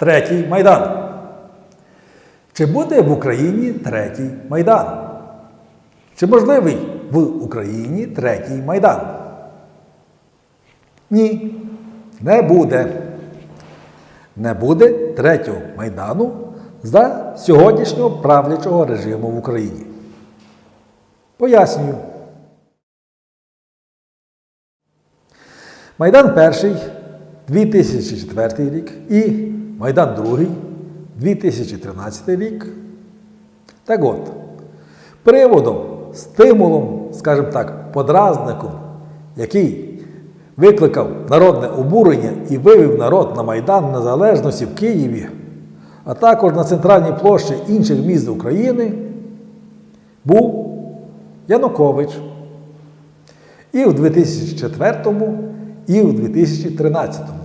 Третій Майдан. Чи буде в Україні третій Майдан? Чи можливий в Україні третій Майдан? Ні, не буде. Не буде третього Майдану за сьогоднішнього правлячого режиму в Україні. Пояснюю. Майдан перший 2004 рік і Майдан другий 2013 рік. Так от, приводом, стимулом, скажімо так, подразником, який викликав народне обурення і вивів народ на Майдан Незалежності в Києві, а також на центральній площі інших міст України, був Янукович. І в 2004, і в 2013.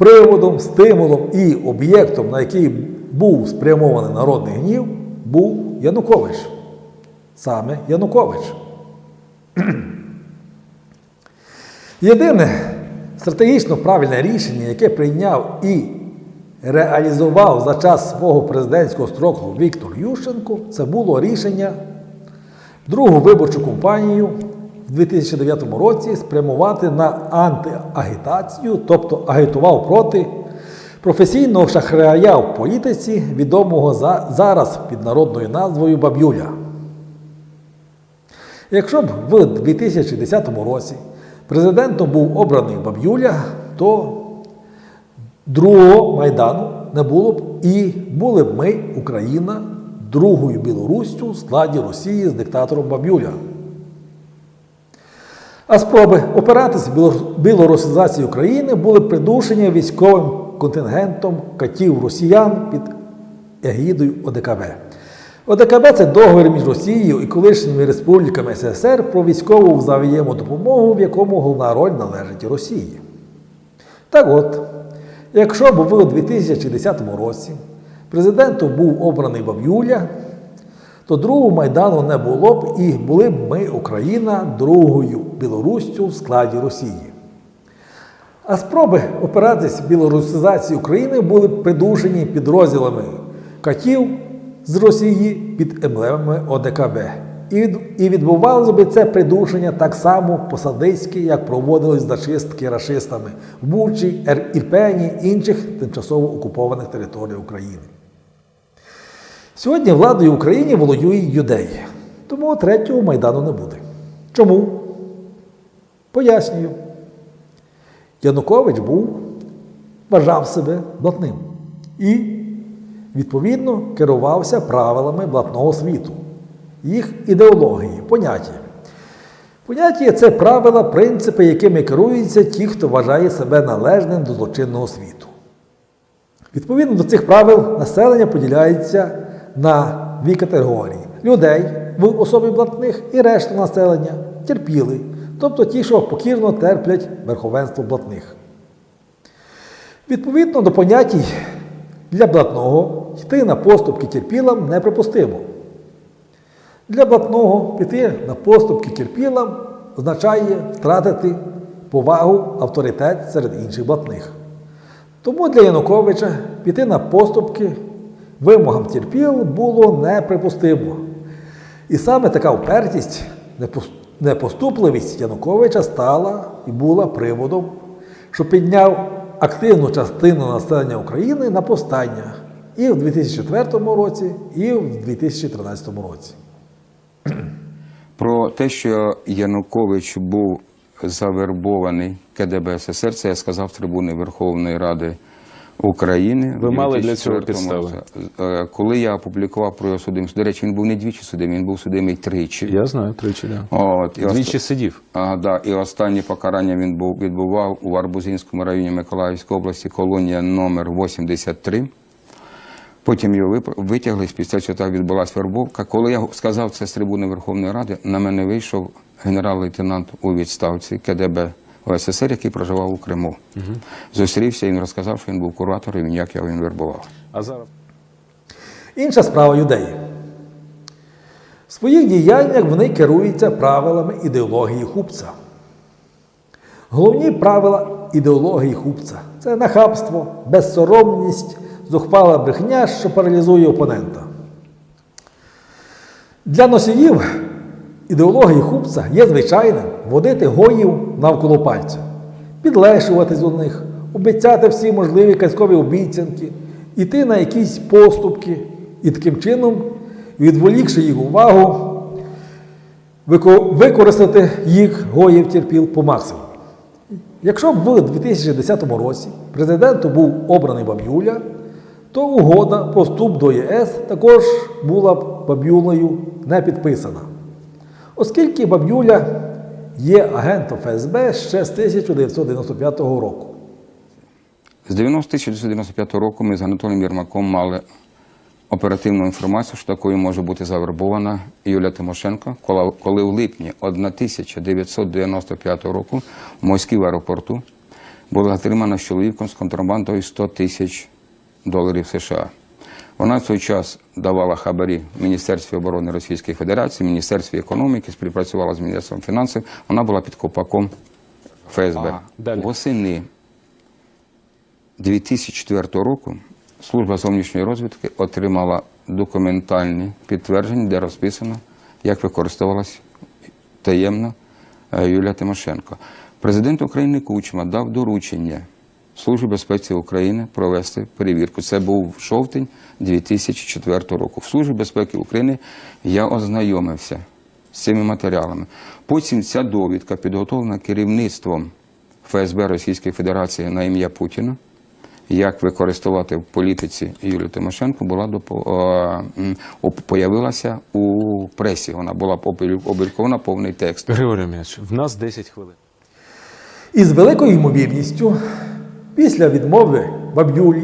Приводом, стимулом і об'єктом, на який був спрямований народний гнів, був Янукович. Саме Янукович. Єдине стратегічно правильне рішення, яке прийняв і реалізував за час свого президентського строку Віктор Ющенко, це було рішення другу виборчу кампанію в 2009 році спрямувати на антиагітацію, тобто агітував проти професійного шахрая в політиці, відомого за, зараз під народною назвою Баб'юля. Якщо б в 2010 році президентом був обраний Баб'юля, то другого Майдану не було б і були б ми, Україна, другою Білоруссю в складі Росії з диктатором Баб'юля. А спроби опиратися білорусизації України були придушені військовим контингентом катів росіян під егідою ОДКБ. ОДКБ це договір між Росією і колишніми республіками СССР про військову взаємодопомогу, в якому головна роль належить Росії. Так от, якщо б в 2010 році президентом був обраний Баб'юля, то другого Майдану не було б і були б ми, Україна, другою Білоруссю в складі Росії. А спроби опиратись білорусизації України були б придушені підрозділами катів з Росії під емблемами ОДКБ. І, відбувалося б це придушення так само посадицьки, як проводились зачистки рашистами в Бучі, Ер- Ірпені інших тимчасово окупованих територій України. Сьогодні владою в Україні володюють юдеї, тому третього майдану не буде. Чому? Пояснюю. Янукович був, вважав себе блатним і, відповідно, керувався правилами блатного світу, їх ідеології, поняття. Поняття це правила, принципи, якими керуються ті, хто вважає себе належним до злочинного світу. Відповідно до цих правил населення поділяється на дві категорії: людей в особі блатних і решту населення терпіли, тобто ті, що покірно терплять верховенство блатних. Відповідно до понятій для блатного йти на поступки терпілам неприпустимо. Для блатного піти на поступки терпілам означає втратити повагу, авторитет серед інших блатних. Тому для Януковича піти на поступки вимогам терпіл було неприпустимо. І саме така впертість, непоступливість Януковича стала і була приводом, що підняв активну частину населення України на повстання і в 2004 році, і в 2013 році. Про те, що Янукович був завербований КДБ СССР, це я сказав трибуни Верховної Ради України. Ви мали для цього підстави? Е, Коли я опублікував про його судимість, до речі, він був не двічі судимий, він був судимий тричі. Я знаю, тричі, да. От, і Двічі оста- сидів. А, да, і останнє покарання він був, відбував у Арбузинському районі Миколаївської області, колонія номер 83. Потім його витягли, після цього так відбулася вербовка. Коли я сказав це з трибуни Верховної Ради, на мене вийшов генерал-лейтенант у відставці КДБ ОССР, який проживав у Криму. Зустрівся, і він розказав, що він був куратором і як його він вербував. А зараз Інша справа юдеї. В своїх діяннях вони керуються правилами ідеології хупця. Головні правила ідеології хупця це нахабство, безсоромність, зухвала брехня, що паралізує опонента. Для носіїв ідеології хупця є звичайним водити гоїв навколо пальця, підлешуватись до них, обіцяти всі можливі казкові обіцянки, іти на якісь поступки і таким чином, відволікши їх увагу, використати їх гоїв терпіл по максимуму. Якщо б в 2010 році президентом був обраний Баб'юля, то угода про вступ до ЄС також була б Баб'юлею не підписана. Оскільки Баб'юля є агентом ФСБ ще з 1995 року. З 1995 року ми з Анатолієм Єрмаком мали оперативну інформацію, що такою може бути завербована Юлія Тимошенко, коли- в липні 1995 року в Москві аеропорту була затримана з чоловіком з контрабандою 100 тисяч доларів США. Вона в той час давала хабарі Міністерстві оборони Російської Федерації, Міністерстві економіки, співпрацювала з Міністерством фінансів. Вона була під копаком ФСБ. Далі. Восени 2004 року служба зовнішньої розвідки отримала документальні підтвердження, де розписано, як використовувалась таємно е, Юлія Тимошенко. Президент України Кучма дав доручення Службі безпеки України провести перевірку. Це був жовтень 2004 року. В Службі безпеки України я ознайомився з цими матеріалами. Потім ця довідка підготовлена керівництвом ФСБ Російської Федерації на ім'я Путіна. Як використовувати в політиці Юлію Тимошенко, була допо- е, появилася у пресі. Вона була опублі- опублікована повний текст. Григорій М'яч, в нас 10 хвилин. І з великою ймовірністю, після відмови Баб'юлі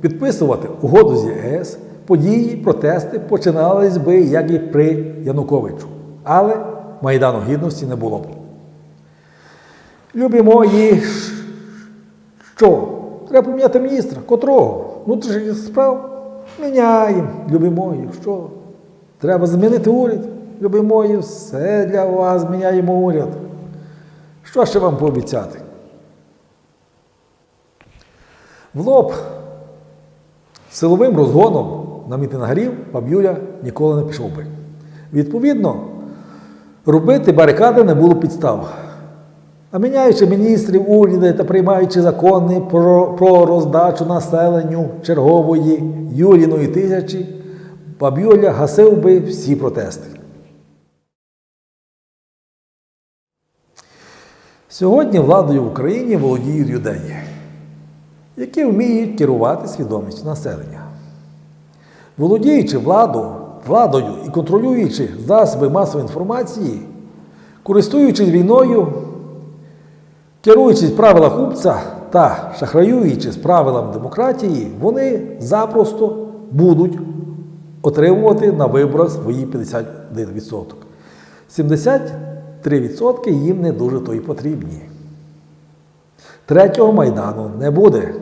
підписувати угоду з ЄС, події, протести починались би, як і при Януковичу. Але Майдану Гідності не було б. Любі мої, що? Треба поміняти міністра. Котрого? Внутрішніх справ? Міняємо, любі мої, що? Треба змінити уряд. Любі мої, все для вас міняємо уряд. Що ще вам пообіцяти? В лоб силовим розгоном на мітингарів Баб'юля ніколи не пішов би. Відповідно, робити барикади не було підстав. А міняючи міністрів уряди та приймаючи закони про, про роздачу населенню чергової Юріної тисячі, Баб'юля гасив би всі протести. Сьогодні владою в Україні володіють юдеї, які вміють керувати свідомістю населення. Володіючи владу, владою і контролюючи засоби масової інформації, користуючись війною, керуючись правила хупця та шахраюючись правилам демократії, вони запросто будуть отримувати на виборах свої 51%. 73% їм не дуже то й потрібні. Третього майдану не буде.